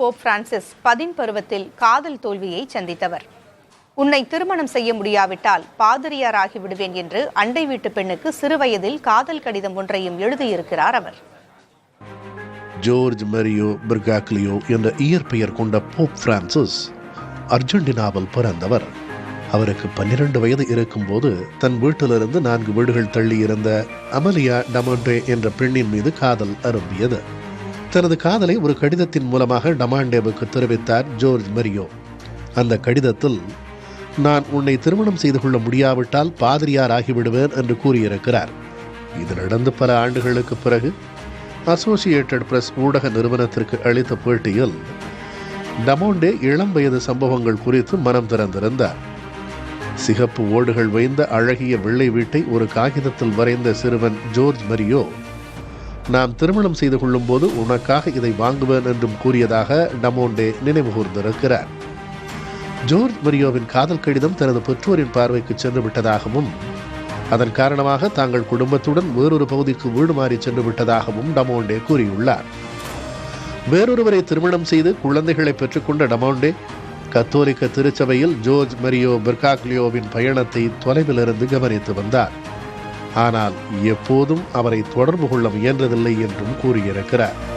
Pope Francis பதின் பருவத்தில் காதல் தோல்வியை சந்தித்தவர். உன்னை திருமணம் செய்ய முடியாவிட்டால் பாதிரியாராகி விடுவேன் என்று அண்டை வீட்டு பெண்ணுக்கு சிறுவயதில் காதல் கடிதம் ஒன்றையும் எழுதியிருக்கிறார் அவர். ஜோர்ஜ் மரியோ பிர்காக்லியோ என்ற இயற்பெயர் கொண்ட போப் பிரான்சிஸ் அர்ஜென்டினாவில் பிறந்தவர். அவருக்கு பன்னிரண்டு வயது இருக்கும்போது தன் வீட்டிலிருந்து நான்கு வீடுகள் தள்ளி இருந்த அமலியா டமோண்டே என்ற பெண்ணின் மீது காதல் அரும்பியது. தனது காதலை ஒரு கடிதத்தின் மூலமாக டமாண்டேவுக்கு தெரிவித்தார் ஜோர்ஜ் மரியோ. அந்த கடிதத்தில் நான் உன்னை திருமணம் செய்து கொள்ள முடியாவிட்டால் பாதிரியார் ஆகிவிடுவேன் என்று கூறியிருக்கிறார். இது நடந்து பல ஆண்டுகளுக்கு பிறகு அசோசியேட்டட் பிரஸ் ஊடக நிறுவனத்திற்கு அளித்த பேட்டியில் டமோண்டே இளம் வயது சம்பவங்கள் குறித்து மனம் திறந்திருந்தார். சிகப்பு ஓடுகள் வைந்த அழகிய வெள்ளை வீட்டை ஒரு காகிதத்தில் வரைந்த சிறுவன் ஜோர்ஜ் மரியோ நாம் திருமணம் செய்து கொள்ளும்போது உனக்காக இதை வாங்குவேன் என்றும் கூறியதாக டமோண்டே நினைவுகூர்ந்திருக்கிறார். ஜோர்ஜ் மரியோவின் காதல் கடிதம் தனது பெற்றோரின் பார்வைக்கு சென்று விட்டதாகவும் அதன் காரணமாக தாங்கள் குடும்பத்துடன் வேறொரு பகுதிக்கு வீடு மாறி சென்று விட்டதாகவும் டமோண்டே கூறியுள்ளார். வேறொருவரை திருமணம் செய்து குழந்தைகளை பெற்றுக்கொண்ட டமோண்டே கத்தோலிக்க திருச்சபையில் ஜோர்ஜ் மரியோ பெர்காக்லியோவின் பயணத்தை தொலைவிலிருந்து கவனித்து வந்தார். ஆனால் எப்போதும் அவரை தொடர்பு கொள்ள முயன்றதில்லை என்றும் கூறியிருக்கிறார்.